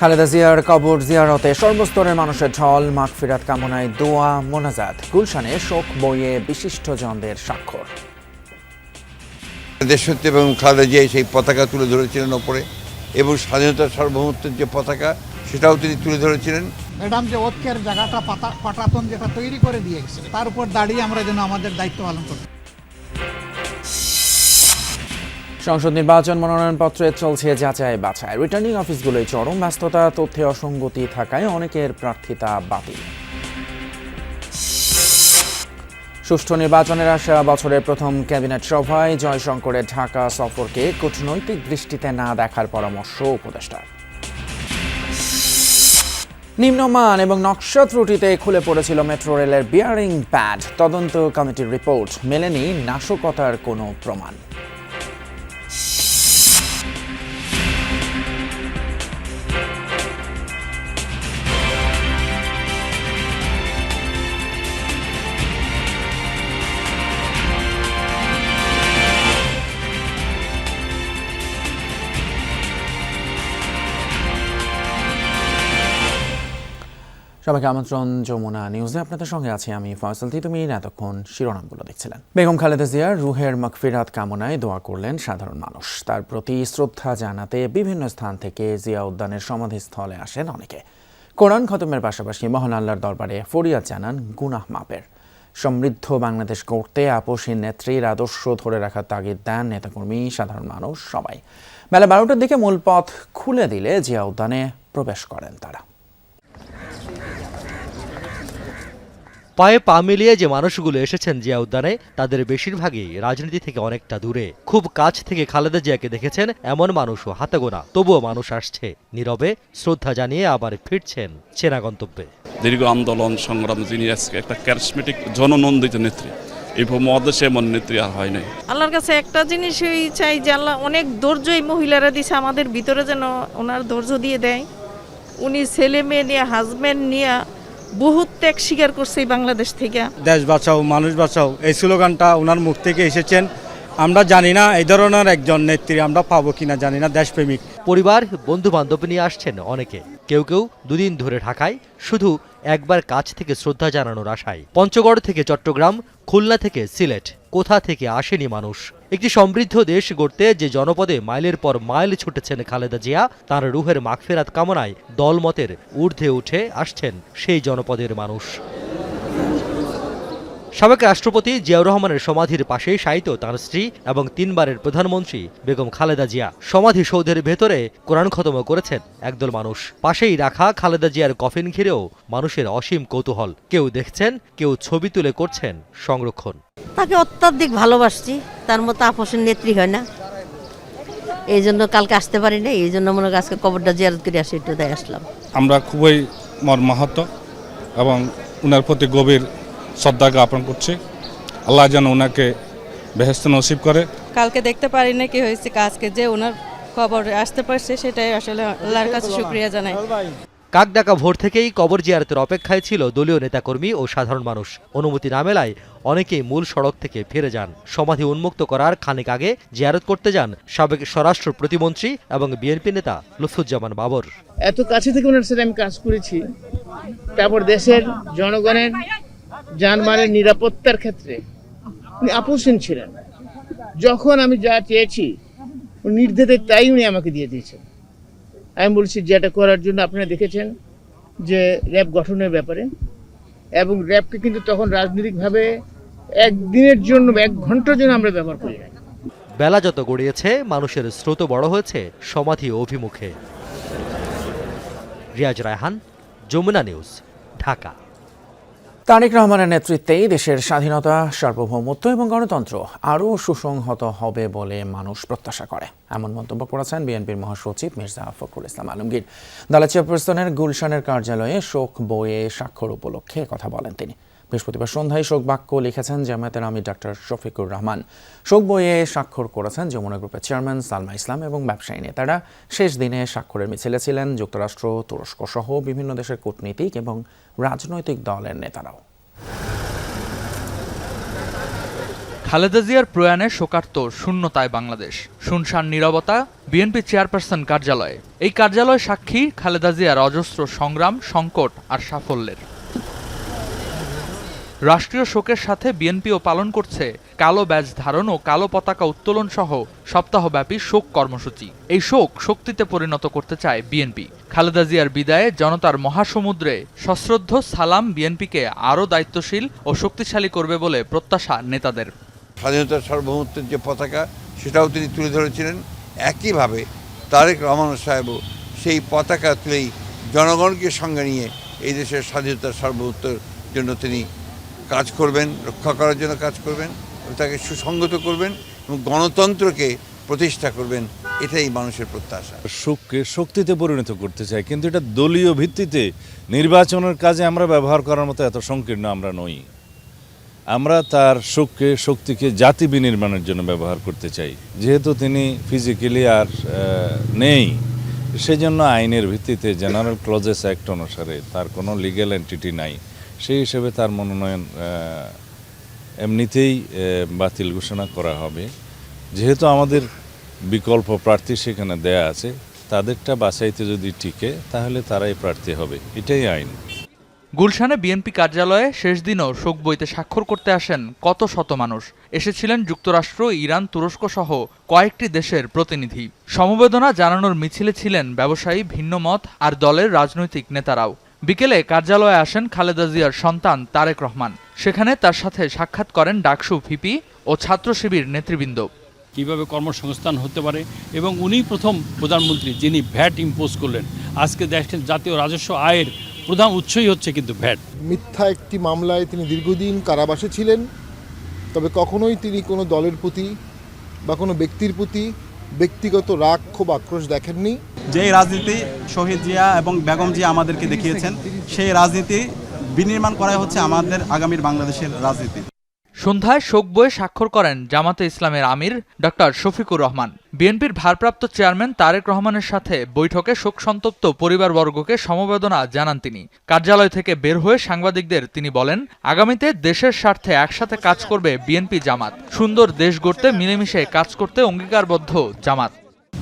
খালেদা জিয়ার কবর জিয়ারতে সর্বস্তরের মানুষের ঢল মাগফিরাত কামনায় দোয়া মোনাজাত গুলশানে শোক বইয়ে বিশিষ্টজনদের স্বাক্ষর। দেশত্ব এবং খালেদা জিয়া সেই পতাকা তুলে ধরেছিলেন ওপরে এবং স্বাধীনতার সার্বভৌমত্বের যে পতাকা সেটাও তিনি তুলে ধরেছিলেন। ম্যাডাম যে ঐক্যের জায়গাটা পাতা পাটাতন যেটা তৈরি করে দিয়ে গেছে তার উপর দাঁড়িয়ে আমরা যেন আমাদের দায়িত্ব পালন করি সংসদ নির্বাচন মনোনয়নপত্রে চলছে যাচাই বাছাই। রিটার্নিং অফিসগুলোয় চরম ব্যস্ততা, তথ্যে অসঙ্গতি থাকায় অনেকের প্রার্থিতা বাতিল। সুষ্ঠু নির্বাচনের আশা, বছরের প্রথম ক্যাবিনেট সভায় জয়শঙ্করের ঢাকা সফরকে কূটনৈতিক দৃষ্টিতে না দেখার পরামর্শ উপদেষ্টার। নিম্নমান এবং নকশা ত্রুটিতে খুলে পড়েছিল মেট্রো রেলের বিয়ারিং প্যাড তদন্ত কমিটির রিপোর্ট মেলেনি নাশকতার কোনো প্রমাণ। সবাইকে আমন্ত্রণ, যমুনা নিউজে আপনাদের সঙ্গে আছি আমি ফয়সাল তিতুমিন এতক্ষণ শিরোনামগুলো দেখছিলেন। বেগম খালেদা জিয়ার রুহের মাগফিরাত কামনায় দোয়া করলেন সাধারণ মানুষ। তার প্রতি শ্রদ্ধা জানাতে বিভিন্ন স্থান থেকে জিয়া উদ্যানের সমাধিস্থলে আসেন অনেকে। কোরআন খতমের পাশাপাশি মহান আল্লাহর দরবারে ফরিয়াদ জানান গুনাহ মাপের। সমৃদ্ধ বাংলাদেশ গড়তে আপসী নেত্রীর আদর্শ ধরে রাখার তাগিদ দেন নেতাকর্মী, সাধারণ মানুষ সবাই। বেলা বারোটার দিকে মূল পথ খুলে দিলে জিয়া উদ্যানে প্রবেশ করেন তারা। পায়ে পা মিলিয়ে যে মানুষগুলো এসেছেন জিয়া উদ্যানে তাদের বেশিরভাগই রাজনীতি থেকে অনেকটা দূরে। খুব কাছ থেকে খালেদা জিয়াকে দেখেছেন এমন মানুষও হাতে গোনা। তবুও মানুষ আসছে নীরবে শ্রদ্ধা জানিয়ে আবার ফিরছেন চেনা গন্তব্যে। দীর্ঘ আন্দোলন সংগ্রাম যিনি আজকে একটা ক্যারিসমেটিক জননন্দিত নেত্রী। এই মহাদেশে এমন নেত্রী আর হয় নাই। আল্লাহর কাছে একটা জিনিসই চাই যে আল্লাহ অনেক ধৈর্য এই মহিলারা দিছে আমাদের ভিতরে যেন ওনার ধৈর্য দিয়ে দেয়। উনি ছেলে মেয়ে নিয়ে হাজব্যান্ড নিয়ে বহুত ত্যাগ স্বীকার করছে এই বাংলাদেশ থেকে। দেশ বাঁচাও মানুষ বাঁচাও এই স্লোগানটা ওনার মুখ থেকে এসেছেন। আমরা জানি না এই ধরনের একজন নেত্রী আমরা পাবো কিনা জানি না দেশপ্রেমিক। পরিবার বন্ধু বান্ধব নিয়ে আসছেন অনেকে। কেউ কেউ দুদিন ধরে ঢাকায় শুধু একবার কাছ থেকে শ্রদ্ধা জানানোর আশায়। পঞ্চগড় থেকে চট্টগ্রাম খুলনা থেকে সিলেট। কোথা থেকে আসেনি মানুষ? একটি সমৃদ্ধ দেশ গড়তে যে জনপদে মাইলের পর মাইল ছুটেছেন খালেদা জিয়া, তার রুহের মাগফেরাত কামনায় দলমতের ঊর্ধ্বে উঠে আসছেন সেই জনপদের মানুষ। সাবেক রাষ্ট্রপতি জিয়াউর রহমানের সমাধির পাশেই শায়িত তার স্ত্রী এবং তিনবারের প্রধানমন্ত্রী বেগম খালেদা জিয়া। সমাধি সৌধের ভেতরে কোরআন খতম করেছেন একদল মানুষ। পাশেই রাখা খালেদা জিয়ার কফিন ঘিরেও মানুষের অসীম কৌতূহল। কেউ দেখছেন কেউ ছবি তুলে করছেন সংরক্ষণ। তাকে অত্যাধিক ভালোবাসছি। তার মতো আপসের নেত্রী হয় না। এই জন্য কালকে আসতে পারি না এই জন্য মনে আজকে কবরটা জিয়ারত করে আসি একটু তাই আসলাম। আমরা খুবই মর্মাহত এবং উনার প্রতি গভীর শ্রদ্ধা জ্ঞাপন করছি। আল্লাহ যেন ওনাকে বেহেস্ত নসিব করে। কালকে দেখতে পারি না কি হয়েছে কাজকে যে ওনার খবর আসতে পারছে সেটাই আসলে আল্লাহর কাছে শুক্রিয়া জানাই। কাকডাকা ভোর থেকেই কবর জিয়ারতের অপেক্ষায় ছিল দলীয় নেতাকর্মী ও সাধারণ মানুষ। অনুমতি না মেলায় অনেকেই মূল সড়ক থেকে ফিরে যান। সমাধি উন্মুক্ত করার খানিক আগে জিয়ারত করতে যান সাবেক স্বরাষ্ট্র প্রতিমন্ত্রী এবং বিএনপি নেতা লুৎফুজ্জামান বাবর। এত কাছে থেকে ওনার সাথে আমি কাজ করেছি। তারপর দেশের জনগণের যানবাহনের নিরাপত্তার ক্ষেত্রে উনি আপোষহীন ছিলেন। যখন আমি যা চেয়েছি নির্দেশে তাই উনি আমাকে দিয়ে দিয়েছেন। আমি বলছি যেটা করার জন্য আপনারা দেখেছেন যে র্যাব গঠনের ব্যাপারে এবং র্যাবকে কিন্তু তখন রাজনৈতিকভাবে একদিনের জন্য এক ঘণ্টার জন্য আমরা ব্যবহার করি বেলা যত গড়িয়েছে, মানুষের স্রোত বড় হয়েছে সমাধি অভিমুখে। রিয়াজ রায়হান, যমুনা নিউজ, ঢাকা। তারেক রহমানের নেতৃত্বেই দেশের স্বাধীনতা, সার্বভৌমত্ব এবং গণতন্ত্র আরও সুসংহত হবে বলে মানুষ প্রত্যাশা করে। এমন মন্তব্য করেছেন বিএনপির মহাসচিব মির্জা ফখরুল ইসলাম আলমগীর। দলের চেয়ারপারসনের গুলশানের কার্যালয়ে শোক বইয়ে স্বাক্ষর উপলক্ষে কথা বলেন তিনি। বৃহস্পতিবার সন্ধ্যায় শোক বাক্য লিখেছেন জামায়াতের আমির ডাক্তার শফিকুর রহমান। শোক বইয়ে স্বাক্ষর করেছেন যমুনা গ্রুপের চেয়ারম্যান সালমা ইসলাম এবং ব্যবসায়ী নেতারা। শেষ দিনে স্বাক্ষরের মিছিলে ছিলেন যুক্তরাষ্ট্র তুরস্ক সহ বিভিন্ন দেশের কূটনীতিক এবং রাজনৈতিক দলের নেতারাও। খালেদা জিয়ার প্রয়াণে শোকার্ত শূন্যতায় বাংলাদেশ। শুনশান নীরবতা, বিএনপি চেয়ারপারসন কার্যালয়ে। এই কার্যালয় সাক্ষী খালেদা জিয়ার অজস্র সংগ্রাম, সংকট আর সাফল্যের। রাষ্ট্রীয় শোকের সাথে বিএনপিও পালন করছে। কালো ব্যাজ ধারণ ও কালো পতাকা উত্তোলন সহ সপ্তাহব্যাপী শোক কর্মসূচি। এই শোক শক্তিতে পরিণত করতে চায় বিএনপি। খালেদা জিয়ার বিদায়ে জনতার মহাসমুদ্রে সশ্রদ্ধ সালাম বিএনপিকে আরও দায়িত্বশীল ও শক্তিশালী করবে বলে প্রত্যাশা নেতাদের। স্বাধীনতার সার্বভৌমত্বের যে পতাকা, সেটাও তিনি তুলে ধরেছিলেন। একইভাবে তারেক রহমান সাহেবও সেই পতাকা তুলেই জনগণকে সঙ্গে নিয়ে এই দেশের স্বাধীনতার সার্বভৌমত্বের জন্য তিনি কাজ করবেন, রক্ষা করার জন্য কাজ করবেন তাকে সুসংগত করবেন এবং গণতন্ত্রকে প্রতিষ্ঠা করবেন, এটাই মানুষের প্রত্যাশা। শোককে শক্তিতে পরিণত করতে চাই কিন্তু এটা দলীয় ভিত্তিতে নির্বাচনের কাজে আমরা ব্যবহার করার মতো এত সংকীর্ণ আমরা নই। আমরা তার শোককে, শক্তিকে জাতি বিনির্মাণের জন্য ব্যবহার করতে চাই। যেহেতু তিনি ফিজিক্যালি আর নেই, সেজন্য আইনের ভিত্তিতে জেনারেল ক্লজেস অ্যাক্ট অনুসারে তার কোনো লিগ্যাল এন্টিটি নাই। সেই হিসেবে তার মনোনয়ন এমনিতেই বাতিল ঘোষণা করা হবে। যেহেতু আমাদের বিকল্প প্রার্থী সেখানে দেয়া আছে, তাদেরটা বাছাইতে যদি টিকে, তাহলে তারাই প্রার্থী হবে। এটাই আইন। গুলশানে বিএনপি কার্যালয়ে শেষ দিনও শোক বইতে স্বাক্ষর করতে আসেন কত শত মানুষ। এসেছিলেন যুক্তরাষ্ট্র, ইরান, তুরস্ক সহ কয়েকটি দেশের প্রতিনিধি। সমবেদনা জানানোর মিছিলে ছিলেন ব্যবসায়ী ভিন্নমত আর দলের রাজনৈতিক নেতারাও। বিকেলে কার্যালয়ে আসেন খালেদা জিয়ার সন্তান তারেক রহমান। সেখানে তার সাথে সাক্ষাৎ করেন ডাকসু ভিপি ও ছাত্র শিবির নেতৃবৃন্দ। কীভাবে কর্মসংস্থান হতে পারে এবং উনি প্রথম প্রধানমন্ত্রী যিনি ভ্যাট ইম্পোজ করলেন। আজকে দেশের জাতীয় রাজস্ব আয়ের প্রধান উৎসই হচ্ছে কিন্তু ভ্যাট। মিথ্যা একটি মামলায় তিনি দীর্ঘদিন কারাবাসে ছিলেন। তবে কখনোই তিনি কোনো দলের প্রতি বা কোনো ব্যক্তির প্রতি ব্যক্তিগত রাগ ক্ষোভ আক্রোশ দেখেননি। যে রাজনীতি শহীদ জিয়া এবং বেগম জিয়া আমাদেরকে দেখিয়েছেন, সেই রাজনীতি বিনির্মাণ করাই হচ্ছে আমাদের আগামীর বাংলাদেশের রাজনীতি। সন্ধ্যায় শোক বইয়ে স্বাক্ষর করেন জামাতে ইসলামের আমির ডক্টর শফিকুর রহমান। বিএনপির ভারপ্রাপ্ত চেয়ারম্যান তারেক রহমানের সাথে বৈঠকে শোক সন্তপ্ত পরিবারবর্গকে সমবেদনা জানান তিনি। কার্যালয় থেকে বের হয়ে সাংবাদিকদের তিনি বলেন, আগামীতে দেশের স্বার্থে একসাথে কাজ করবে বিএনপি জামাত। সুন্দর দেশ গড়তে মিলেমিশে কাজ করতে অঙ্গীকারবদ্ধ জামাত।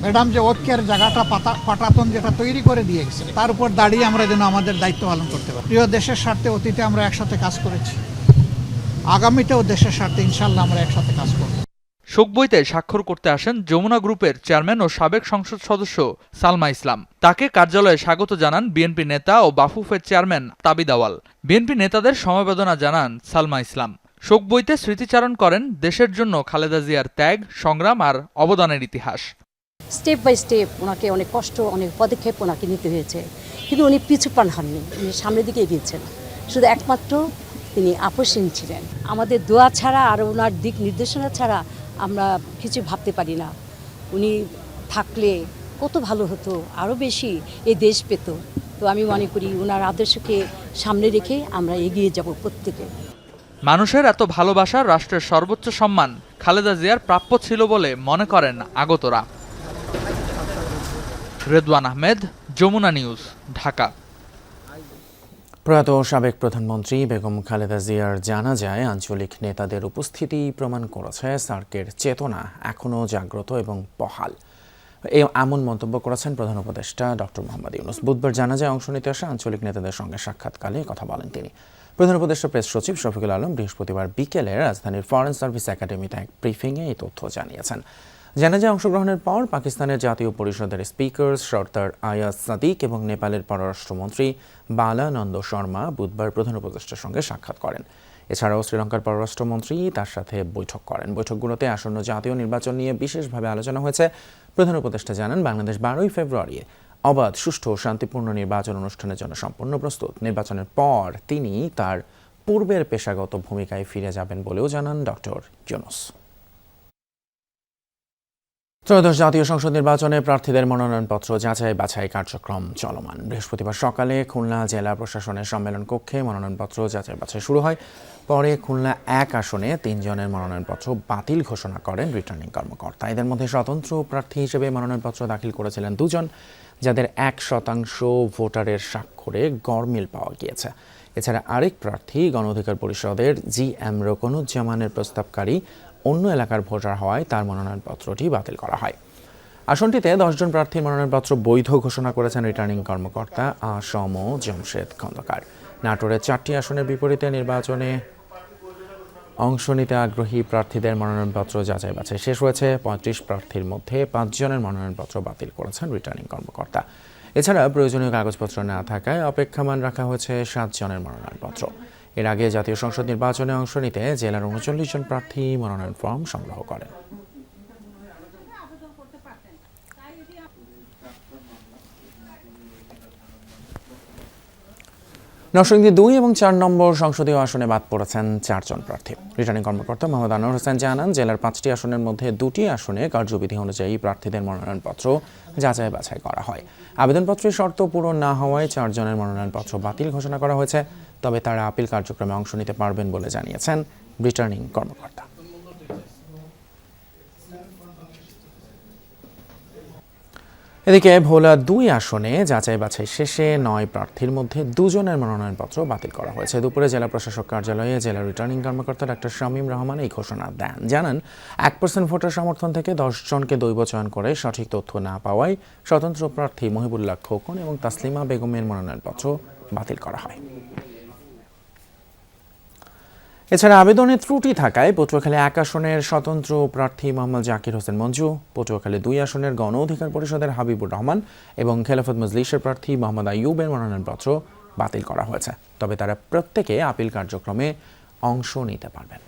ম্যাডাম যে ঐক্যের জায়গাটা পাতা পাটাতন যেটা তৈরি করে দিয়ে গেছে তার উপর দাঁড়িয়ে আমরা যেন আমাদের দায়িত্ব পালন করতে পারি। প্রিয় দেশের স্বার্থে অতীতে আমরা একসাথে কাজ করেছি। আগামীতেও দেশের স্বার্থে ইনশাল্লাহ আমরা একসাথে কাজ করব। শোক বইতে স্বাক্ষর করতে আসেন যমুনা গ্রুপের চেয়ারম্যান ও সাবেক সংসদ সদস্য সালমা ইসলাম। তাকে কার্যালয়ে স্বাগত জানান বিএনপি নেতা ও বাফুফের চেয়ারম্যান তাবিদ আওয়াল বিএনপি নেতাদের সমবেদনা জানান সালমা ইসলাম। শোক বইতে স্মৃতিচারণ করেন দেশের জন্য খালেদা জিয়ার ত্যাগ, সংগ্রাম আর অবদানের ইতিহাস। স্টেপ বাই স্টেপ ওনাকে অনেক কষ্ট, অনেক পদক্ষেপ ওনাকে নিতে হয়েছে। কিন্তু উনি পিছু পান হননি উনি সামনের দিকে এগিয়েছেন। শুধু একমাত্র তিনি আপসীন ছিলেন। আমাদের দোয়া ছাড়া আর ওনার দিক নির্দেশনা ছাড়া আমরা কিছু ভাবতে পারি না। উনি থাকলে কত ভালো হতো, আরও বেশি এই দেশ পেত। তো আমি মনে করি ওনার আদর্শকে সামনে রেখে আমরা এগিয়ে যাব প্রত্যেকে। মানুষের এত ভালোবাসা রাষ্ট্রের সর্বোচ্চ সম্মান খালেদা জিয়ার প্রাপ্য ছিল বলে মনে করেন আগতরা। রেদওয়ান আহমেদ, যমুনা নিউজ, ঢাকা। প্রয়াত সাবেক প্রধানমন্ত্রী বেগম খালেদা জিয়ার জানা যায়, আঞ্চলিক নেতাদের উপস্থিতি প্রমাণ করেছে সার্কের চেতনা এখনও জাগ্রত এবং বহাল। এমন মন্তব্য করেছেন প্রধান উপদেষ্টা ডক্টর মোহাম্মদ ইউনুস। বুধবার জানা যায়, অংশ নিতে আসা আঞ্চলিক নেতাদের সঙ্গে সাক্ষাৎকালে কথা বলেন তিনি। প্রধান উপদেষ্টা, প্রেস সচিব শফিকুল আলম বৃহস্পতিবার বিকেলে রাজধানীর ফরেন সার্ভিস একাডেমিতে এক ব্রিফিংয়ে এই তথ্য জানিয়েছেন। জানাজায় অংশগ্রহণের পর পাকিস্তানের জাতীয় পরিষদের স্পিকার সর্দার আয়াজ সাদিক এবং নেপালের পররাষ্ট্রমন্ত্রী বালানন্দ শর্মা বুধবার প্রধান উপদেষ্টার সঙ্গে সাক্ষাৎ করেন। এছাড়াও শ্রীলঙ্কার পররাষ্ট্রমন্ত্রী তার সাথে বৈঠক করেন। বৈঠকগুলোতে আসন্ন জাতীয় নির্বাচন নিয়ে বিশেষভাবে আলোচনা হয়েছে। প্রধান উপদেষ্টা জানান, বাংলাদেশ বারোই ফেব্রুয়ারি অবাধ, সুষ্ঠু শান্তিপূর্ণ নির্বাচন অনুষ্ঠানের জন্য সম্পূর্ণ প্রস্তুত। নির্বাচনের পর তিনি তার পূর্বের পেশাগত ভূমিকায় ফিরে যাবেন বলেও জানান ডক্টর ইউনুস। ত্রয়োদশ জাতীয় সংসদ নির্বাচনে প্রার্থীদের মনোনয়নপত্র যাচাই বাছাই কার্যক্রম চলমান। বৃহস্পতিবার সকালে খুলনা জেলা প্রশাসনের সম্মেলন কক্ষে মনোনয়নপত্র যাচাই বাছাই শুরু হয়। পরে খুলনা এক আসনে তিনজনের মনোনয়নপত্র বাতিল ঘোষণা করেন রিটার্নিং কর্মকর্তা। এদের মধ্যে স্বতন্ত্র প্রার্থী হিসেবে মনোনয়নপত্র দাখিল করেছিলেন দুজন, যাদের এক শতাংশ ভোটারের স্বাক্ষরে গড়মিল পাওয়া গিয়েছে। এছাড়া আরেক প্রার্থী গণ অধিকার পরিষদের জি এম রকনুজ্জামানের প্রস্তাবকারী অন্য এলাকার ভোটার হওয়ায় তার মনোনয়নপত্রটি বাতিল করা হয়। আসনটিতে দশজন প্রার্থীর মনোনয়নপত্র বৈধ ঘোষণা করেছেন রিটার্নিং কর্মকর্তা আসম জমশেদ খন্দকার। নাটোরের চারটি আসনের বিপরীতে নির্বাচনে অংশ নিতে আগ্রহী প্রার্থীদের মনোনয়নপত্র যাচাই বাছাই শেষ হয়েছে। পঁয়ত্রিশ প্রার্থীর মধ্যে পাঁচজনের মনোনয়নপত্র বাতিল করেছেন রিটার্নিং কর্মকর্তা। এছাড়া প্রয়োজনীয় কাগজপত্র না থাকায় অপেক্ষমান রাখা হয়েছে সাতজনের মনোনয়নপত্র। এর আগে জাতীয় সংসদ নির্বাচনে অংশ নিতে জেলার উনচল্লিশ জন প্রার্থী মনোনয়ন ফর্ম সংগ্রহ করেন। নরসিংদী দুই এবং চার নম্বর সংসদীয় আসনে বাদ পড়েছেন চারজন প্রার্থী। রিটার্নিং কর্মকর্তা মোহাম্মদ আনোয়ার হোসেন জানান, জেলার পাঁচটি আসনের মধ্যে দুটি আসনে কার্যবিধি অনুযায়ী প্রার্থীদের মনোনয়নপত্র যাচাই বাছাই করা হয়। আবেদনপত্রের শর্ত পূরণ না হওয়ায় চারজনের মনোনয়নপত্র বাতিল ঘোষণা করা হয়েছে। তবে তারা আপিল কার্যক্রমে অংশ নিতে পারবেন বলে জানিয়েছেন রিটার্নিং কর্মকর্তা। এদিকে ভোলা দুই আসনে যাচাই বাছাই শেষে নয় প্রার্থীর মধ্যে দুজনের মনোনয়নপত্র বাতিল করা হয়েছে। দুপুরে জেলা প্রশাসক কার্যালয়ে জেলা রিটার্নিং কর্মকর্তা ডাক্তার শামীম রহমান এই ঘোষণা দেন। জানান, এক পার্সেন্ট ভোটার সমর্থন থেকে জনকে দৈব চয়ন করে সঠিক তথ্য না পাওয়ায় স্বতন্ত্র প্রার্থী মহিবুল্লাহ খোকন এবং তাসলিমা বেগমের মনোনয়নপত্র বাতিল করা হয়। এছাড়া আবেদনে ত্রুটি থাকায় পটুয়াখালী এক আসনের স্বতন্ত্র প্রার্থী মোহাম্মদ জাকির হোসেন মঞ্জু, পটুয়াখালী দুই আসনের গণ অধিকার পরিষদের হাবিবুর রহমান এবং খেলাফত মজলিসের প্রার্থী মোহাম্মদ আইয়ুবের মনোনয়নপত্র বাতিল করা হয়েছে। তবে তারা প্রত্যেকে আপিল কার্যক্রমে অংশ নিতে পারবেন।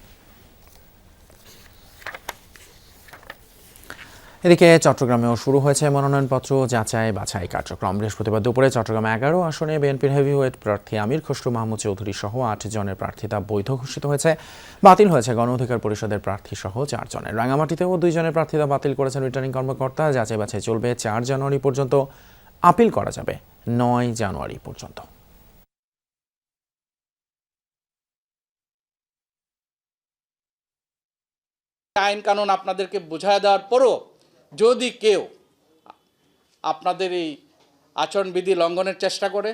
এদিকে চট্টগ্রামেও শুরু হয়েছে মনোনয়নপত্র যাচাই বাছাই কার্যক্রম। বৃহস্পতিবার দুপুরে চট্টগ্রাম এগারো আসনে বিএনপির হেভিওয়েট প্রার্থী আমির খসরু, মাহমুদ চৌধুরী সহ আট জনের প্রার্থিতা বৈধ ঘোষিত হয়েছে। বাতিল হয়েছে গণ অধিকার পরিষদের প্রার্থী সহ চার জনের। রাঙামাটিতেও দুই জনের প্রার্থিতা বাতিল করেছেন রিটার্নিং কর্মকর্তা। যাচাই বাছাই চলবে চার জানুয়ারি পর্যন্ত। আপিল করা যাবে নয় জানুয়ারি পর্যন্ত। আইন কানুন আপনাদেরকে বোঝায় দেওয়ার পরও যদি কেউ আপনাদের এই আচরণবিধি লঙ্ঘনের চেষ্টা করে,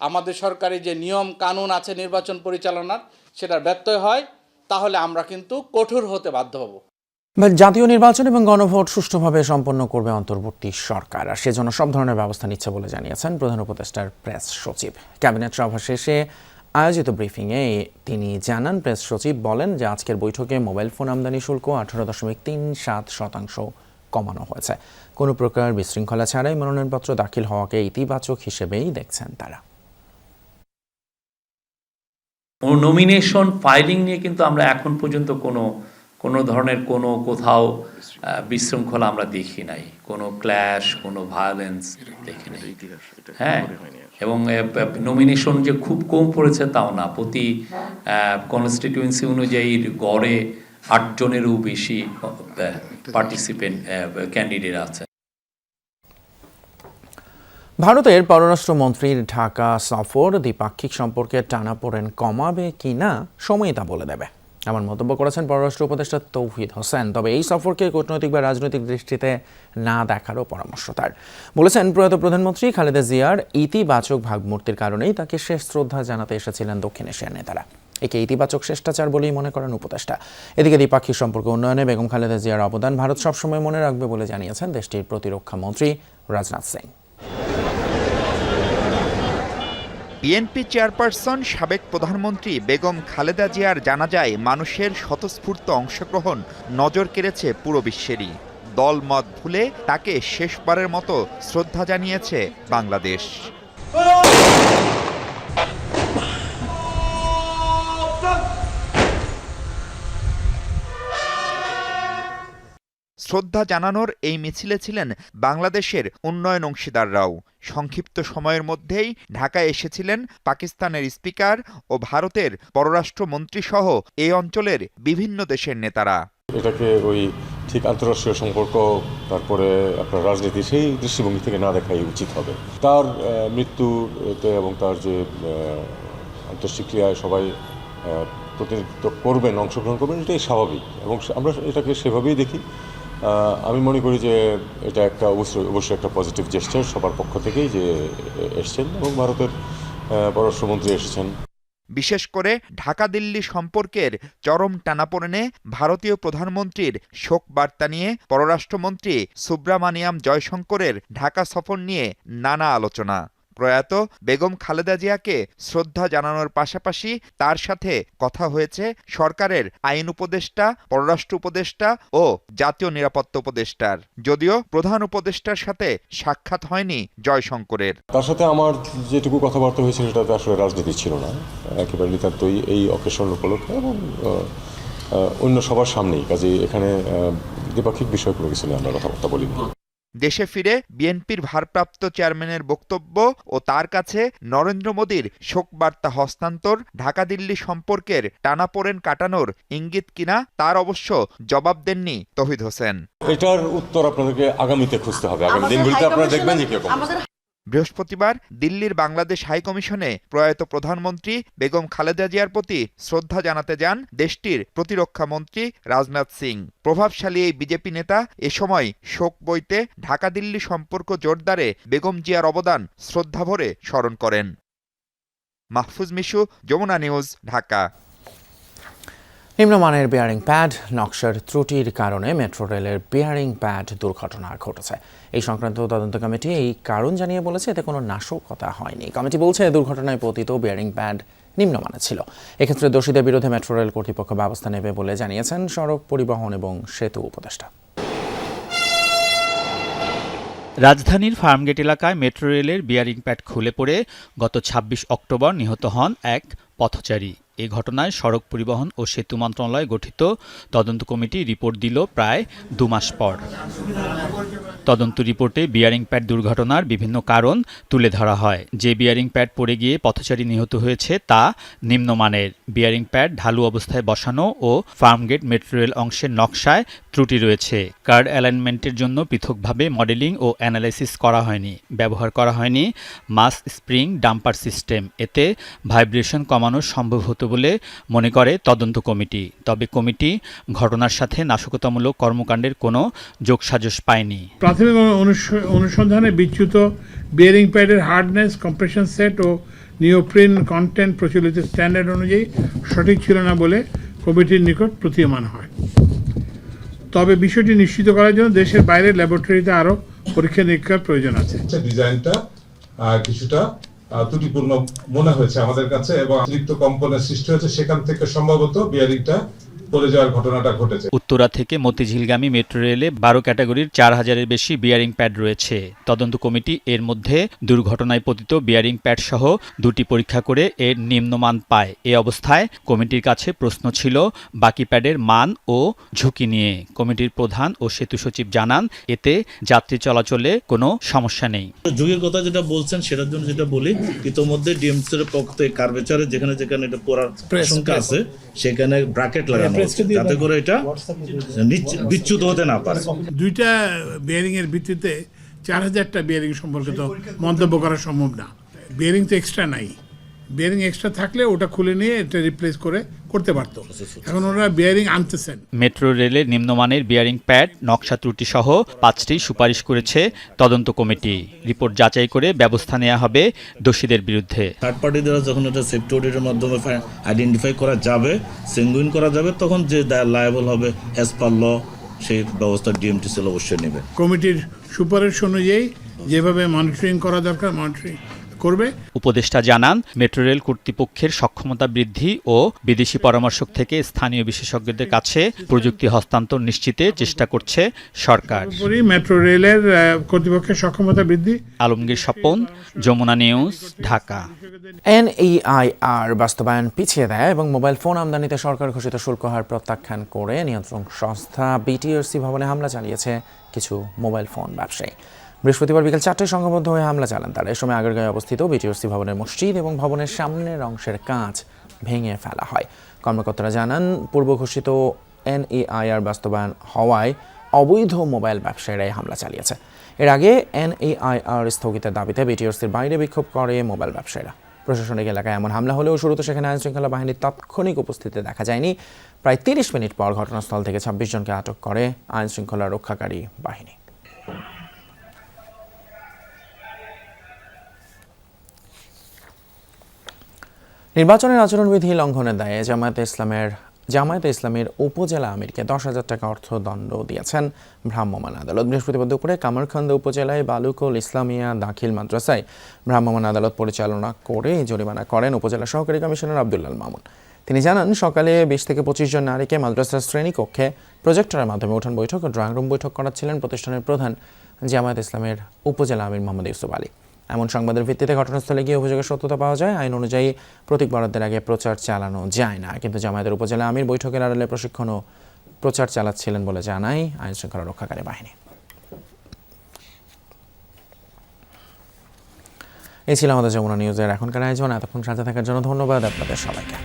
আমাদের সরকারি যে নিয়ম কানুন আছে নির্বাচন পরিচালনার, সেটার ব্যত্যয় হয়, তাহলে আমরা কিন্তু কঠোর হতে বাধ্য হব। জাতীয় নির্বাচন এবং গণভোট সুষ্ঠুভাবে সম্পন্ন করবে অন্তর্বর্তী সরকার। আর সেজন্য সব ধরনের ব্যবস্থা নিচ্ছে বলে জানিয়েছেন প্রধান উপদেষ্টার প্রেস সচিব। ক্যাবিনেট সভা শেষে আয়োজিত ব্রিফিংয়ে তিনি জানান, প্রেস সচিব বলেন যে আজকের বৈঠকে মোবাইল ফোন আমদানি শুল্ক আঠারো দশমিক তিন সাত শতাংশ কমানো হয়েছে। কোনো প্রকার বিশৃঙ্খলা ছাড়াই মনোনয়নপত্র দাখিল হওয়াকে ইতিবাচক হিসেবেই দেখছেন তারা। নমিনেশন ফাইলিং নিয়ে কিন্তু আমরা এখন পর্যন্ত কোনো কোনো ধরনের কোনো কোথাও বিশৃঙ্খলা আমরা দেখি নাই। কোনো ক্ল্যাশ কোনো ভায়োলেন্স দেখি নাই। হ্যাঁ? এবং নমিনেশন যে খুব কম পড়েছে তাও না। প্রতি কনস্টিটিউয়েন্সি অনুযায়ী গড়ে আটজনেরও বেশি পার্টিসিপেন্ট ক্যান্ডিডেট আছে। ভারতের পররাষ্ট্রমন্ত্রীর ঢাকা সফর দ্বিপাক্ষিক সম্পর্কে টানাপোড়েন কমাবে কি না সময় তা বলে দেবে। এমন মন্তব্য করেছেন পররাষ্ট্র উপদেষ্টা তৌহিদ হোসেন, তবে এই সফরকে কূটনৈতিক বা রাজনৈতিক দৃষ্টিতে না দেখারও পরামর্শ তার। বলেছেন, প্রয়াত প্রধানমন্ত্রী খালেদা জিয়ার ইতিবাচক ভাবমূর্তির কারণেই তাকে শেষ শ্রদ্ধা জানাতে এসেছিলেন দক্ষিণ এশিয়ার নেতারা। একে ইতিবাচক শিষ্টাচার বলেই মনে করেন উপদেষ্টা। এদিকে দ্বিপাক্ষিক সম্পর্ক উন্নয়নে বেগম খালেদা জিয়ার অবদান ভারত সবসময় মনে রাখবে বলে জানিয়েছেন দেশটির প্রতিরক্ষা মন্ত্রী রাজনাথ সিং। বিএনপি চেয়ারপারসন, সাবেক প্রধানমন্ত্রী বেগম খালেদা জিয়ার জানাজায় মানুষের স্বতঃস্ফূর্ত অংশগ্রহণ নজর কেড়েছে পুরো বিশ্বেরই। দলমত ভুলে তাকে শেষবারের মতো শ্রদ্ধা জানিয়েছে বাংলাদেশ। শ্রদ্ধা জানানোর এই মিছিলে ছিলেন বাংলাদেশের উন্নয়ন অংশীদাররাও। সংক্ষিপ্ত সময়ের মধ্যেই ঢাকায় এসেছিলেন পাকিস্তানের স্পিকার ও ভারতের পররাষ্ট্রমন্ত্রী সহ এই অঞ্চলের বিভিন্ন দেশের নেতারা। এটাকে ওই ঠিক আন্তঃরাষ্ট্রীয় সম্পর্ক তারপরে আপনার রাজনীতি সেই দৃষ্টিভঙ্গি থেকে না দেখাই উচিত হবে। তার মৃত্যুতে এবং তার যে আহ, অন্ত্যেষ্টিক্রিয়ায় সবাই প্রতিনিধিত্ব করবেন অংশগ্রহণ করবেন এটাই স্বাভাবিক। এবং আমরা এটাকে সেভাবেই দেখি। আমি মনে করি যে এটা একটা অবশ্যই অবশ্যই একটা পজিটিভ জেস্টার সবার পক্ষ থেকেই যে এসছেন এবং ভারতের পররাষ্ট্রমন্ত্রী এসেছেন। বিশেষ করে ঢাকা দিল্লি সম্পর্কের চরম টানাপোড়েনে ভারতীয় প্রধানমন্ত্রীর শোক বার্তা নিয়ে পররাষ্ট্রমন্ত্রী সুব্রামানিয়াম জয়শঙ্করের ঢাকা সফর নিয়ে নানা আলোচনা। প্রয়াত বেগম খালেদা জিয়াকে শ্রদ্ধা জানানোর পাশাপাশি তার সাথে কথা হয়েছে সরকারের আইন উপদেষ্টা, পররাষ্ট্র উপদেষ্টা ও জাতীয় নিরাপত্তা উপদেষ্টার। যদিও প্রধান উপদেষ্টার সাথে সাক্ষাৎ হয়নি জয়শঙ্করের। তার সাথে আমার যেটুকু কথাবার্তা হয়েছিল সেটাতে আসলে রাজনীতি ছিল না। একেবারে নিতান্তই এই অকেশন উপলক্ষে এবং অন্য সবার সামনেই। কাজে এখানে দ্বিপাক্ষিক বিষয় কোনো কিছু নিয়ে আমরা কথাবার্তা বলিনি। দেশে ফিরে বিএনপির ভারপ্রাপ্ত চেয়ারম্যানের বক্তব্য ও তার কাছে নরেন্দ্র মোদীর শোকবার্তা হস্তান্তর ঢাকা দিল্লি সম্পর্কের টানাপোড়েন কাটানোর ইঙ্গিত কিনা তার অবশ্য জবাব দেননি তহিদ হোসেন। এটার উত্তর আপনাদেরকে আগামীতে খুঁজতে হবে। আগামী দিনগুলিতে আপনারা দেখবেন যে কীরকম বৃহস্পতিবার দিল্লির বাংলাদেশ হাইকমিশনে প্রয়াত প্রধানমন্ত্রী বেগম খালেদা জিয়ার প্রতি শ্রদ্ধা জানাতে যান দেশটির প্রতিরক্ষা মন্ত্রী রাজনাথ সিং। প্রভাবশালী এই বিজেপি নেতা এ সময় শোক বইতে ঢাকা দিল্লি সম্পর্ক জোরদারে বেগম জিয়ার অবদান শ্রদ্ধাভরে স্মরণ করেন। মাহফুজ মিশু, যমুনা নিউজ, ঢাকা। নিম্নমানের বিয়ারিং প্যাড নকশার ত্রুটির কারণে মেট্রো রেলের বিয়ারিং প্যাড দুর্ঘটনা ঘটেছে। এই সংক্রান্ত তদন্ত কমিটি এই কারণ জানিয়ে বলেছে, এতে কোনো নাশকতা হয়নি। কমিটি বলছে, দুর্ঘটনায় পতিত বিয়ারিং প্যাড নিম্নমানের ছিল। এক্ষেত্রে দোষীদের বিরুদ্ধে মেট্রো রেল কর্তৃপক্ষ ব্যবস্থা নেবে বলে জানিয়েছেন সড়ক পরিবহন এবং সেতু উপদেষ্টা। রাজধানীর ফার্মগেট এলাকায় মেট্রো রেলের বিয়ারিং প্যাড খুলে পড়ে গত ২৬ অক্টোবর নিহত হন এক পথচারী। এ ঘটনায় সড়ক পরিবহন ও সেতু মন্ত্রণালয় গঠিত তদন্ত কমিটি রিপোর্ট দিল প্রায় দু মাস পর। তদন্ত রিপোর্টে বিয়ারিং প্যাড দুর্ঘটনার বিভিন্ন কারণ তুলে ধরা হয়। যে বিয়ারিং প্যাড পড়ে গিয়ে পথচারী নিহত হয়েছে তা নিম্নমানের। বিয়ারিং প্যাড ঢালু অবস্থায় বসানো ও ফার্মগেট মেট্রো রেল অংশের নকশায় ত্রুটি রয়েছে। কার্ড অ্যালাইনমেন্টের জন্য পৃথকভাবে মডেলিং ও অ্যানালাইসিস করা হয়নি। ব্যবহার করা হয়নি মাস স্প্রিং ডাম্পার সিস্টেম। এতে ভাইব্রেশন কমানো সম্ভব হতো বলে মনে করে তদন্ত কমিটি। তবে কমিটি ঘটনার সাথে নাশকতামূলক কর্মকাণ্ডের কোনো যোগসাজশ পায়নি। প্রাথমিক অনুস- অনুসন্ধানে বিচ্যুত বিয়ারিং প্যাডের হার্ডনেস কম্প্রেশন সেট ও নিওপ্রিন কন্টেন্ট প্রচলিত স্ট্যান্ডার্ড অনুযায়ী সঠিক ছিল না বলে কমিটির নিকট প্রতীয়মান হয়। তবে বিষয়টি নিশ্চিত করার জন্য দেশের বাইরের ল্যাবরেটরিতে আরও পরীক্ষা নিরীক্ষার প্রয়োজন আছে। ডিজাইনটা কিছুটা ত্রুটিপূর্ণ মনে হয়েছে আমাদের কাছে এবং অতিরিক্ত কম্পনের সৃষ্টি হয়েছে সেখান থেকে সম্ভবত বিয়ারিংটা পড়ে যাওয়ার ঘটনাটা ঘটেছে। উত্তরা থেকে মতিঝিলগামী মেট্রো রেলে বারো ক্যাটাগরির চার হাজারের বেশি বিয়ারিং প্যাড রয়েছে। তদন্ত কমিটি এর মধ্যে দুর্ঘটনায় পতিত বিয়ারিং প্যাড সহ দুটি পরীক্ষা করে এর নিম্নমান পায়। এ অবস্থায় কমিটির কাছে প্রশ্ন ছিল বাকি প্যাডের মান ও ঝুঁকি নিয়ে। কমিটির প্রধান ও সেতু সচিব জানান এতে যাত্রী চলাচলে কোনো সমস্যা নেই। যুগের কথা যেটা বলছেন সেটার জন্য যেটা বলি ইতোমধ্যে ডিএমসি এর পক্ষ থেকে কার্ভেচারে যেখানে যেখানে এটা পড়ার আশঙ্কা আছে সেখানে ব্র্যাকেট লাগানো যাতে করে এটা বিচ্যুত হতে না পারে। দুইটা বিয়ারিং এর ভিত্তিতে চার হাজারটা বিয়ারিং সম্পর্কিত মন্তব্য করা সম্ভব না। বিয়ারিং তো এক্সট্রা নাই। বিয়ারিং এক্সট্রা থাকলে ওটা খুলে নিয়ে এটা রিপ্লেস করে করতে পারতো। এখন ওরা বিয়ারিং আনতেছেন। মেট্রো রেলের নিম্নমানের বিয়ারিং প্যাড নকশা ত্রুটি সহ পাঁচটি সুপারিশ করেছে তদন্ত কমিটি। রিপোর্ট যাচাই করে ব্যবস্থা নেওয়া হবে দোষীদের বিরুদ্ধে। থার্ড পার্টি দ্বারা যখন এটা সেফটি অডিটের মাধ্যমে আইডেন্টিফাই করা যাবে সেঙ্গুইন করা যাবে তখন যে লায়াবল হবে অ্যাজ পার ল সেই ব্যবস্থা ডিএমটিসিএল অবশ্যই নেবে। কমিটির সুপারিশ অনুযায়ী যেভাবে মনিটরিং করা দরকার মনিটরিং করবে। উপদেষ্টা জানান মেট্রো রেল কর্তৃপক্ষের সক্ষমতা বৃদ্ধি ও বিদেশি পরামর্শক থেকে স্থানীয় বিশেষজ্ঞদের কাছে প্রযুক্তি হস্তান্তর নিশ্চিতে চেষ্টা করছে সরকার। মেট্রো রেলের কর্তৃপক্ষের সক্ষমতা বৃদ্ধি। আলমগীর স্বপন যমুনা নিউজ ঢাকা। এনইআইআর বাস্তবায়ন পিছিয়ে দেয় এবং মোবাইল ফোন আমদানিতে সরকার ঘোষিত শুল্ক হার প্রত্যাখ্যান করে নিয়ন্ত্রণ সংস্থা বিটিআরসি ভবনে হামলা চালিয়েছে কিছু মোবাইল ফোন ব্যবসায়ী। বৃহস্পতিবার বিকেল চারটায় সংঘবদ্ধ হয়ে হামলা চালান তারা। এ সময় আগারগাঁয়ে অবস্থিত বিটিওসি ভবনের মসজিদ এবং ভবনের সামনের অংশের কাঁচ ভেঙে ফেলা হয়। কর্মকর্তারা জানান, পূর্ব ঘোষিত এনএআইআর বাস্তবায়ন হওয়ায় অবৈধ মোবাইল ব্যবসায়ীরাই হামলা চালিয়েছে। এর আগে এনএআইআর স্থগিতের দাবিতে বিটিওসির বাইরে বিক্ষোভ করে মোবাইল ব্যবসায়ীরা। প্রশাসনিক এলাকায় এমন হামলা হলেও শুরুতে সেখানে আইনশৃঙ্খলা বাহিনীর তাৎক্ষণিক উপস্থিতি দেখা যায়নি। প্রায় তিরিশ মিনিট পর ঘটনাস্থল থেকে ছাব্বিশ জনকে আটক করে আইনশৃঙ্খলা রক্ষাকারী বাহিনী। নির্বাচনের আচরণবিধি লঙ্ঘনের দায়ে জামায়াতে ইসলামের জামায়াতে ইসলামের উপজেলা আমিরকে দশ হাজার টাকা অর্থদণ্ড দিয়েছেন ভ্রাম্যমাণ আদালত। বৃহস্পতিবার দুপুরে কামারখন্দ উপজেলায় বালুকুল ইসলামিয়া দাখিল মাদ্রাসায় ভ্রাম্যমাণ আদালত পরিচালনা করে জরিমানা করেন উপজেলা সহকারী কমিশনার আবদুল্লাল মামুন। তিনি জানান, সকালে বিশ থেকে পঁচিশ জন নারীকে মাদ্রাসার শ্রেণীকক্ষে প্রজেক্টরের মাধ্যমে উঠান বৈঠক ও ড্রয়িং রুম বৈঠক করাচ্ছিলেন প্রতিষ্ঠানের প্রধান জামায়াত ইসলামের উপজেলা আমির মোহাম্মদ ইউসুফ আলী। এমন সংবাদের ভিত্তিতে ঘটনাস্থলে গিয়ে অভিযোগের সত্যতা পাওয়া যায়। আইন অনুযায়ী প্রতীক বরাদ্দের আগে প্রচার চালানো যায় না। কিন্তু জামায়াতের উপজেলা আমির বৈঠকের আড়ালে প্রশিক্ষণ ও প্রচার চালাচ্ছিলেন বলে জানায় আইন শৃঙ্খলা রক্ষাকারী বাহিনী। এই ছিল আমাদের যমুনা নিউজের এখনকার আয়োজন। এতক্ষণ সাথে থাকার জন্য ধন্যবাদ আপনাদের সবাইকে।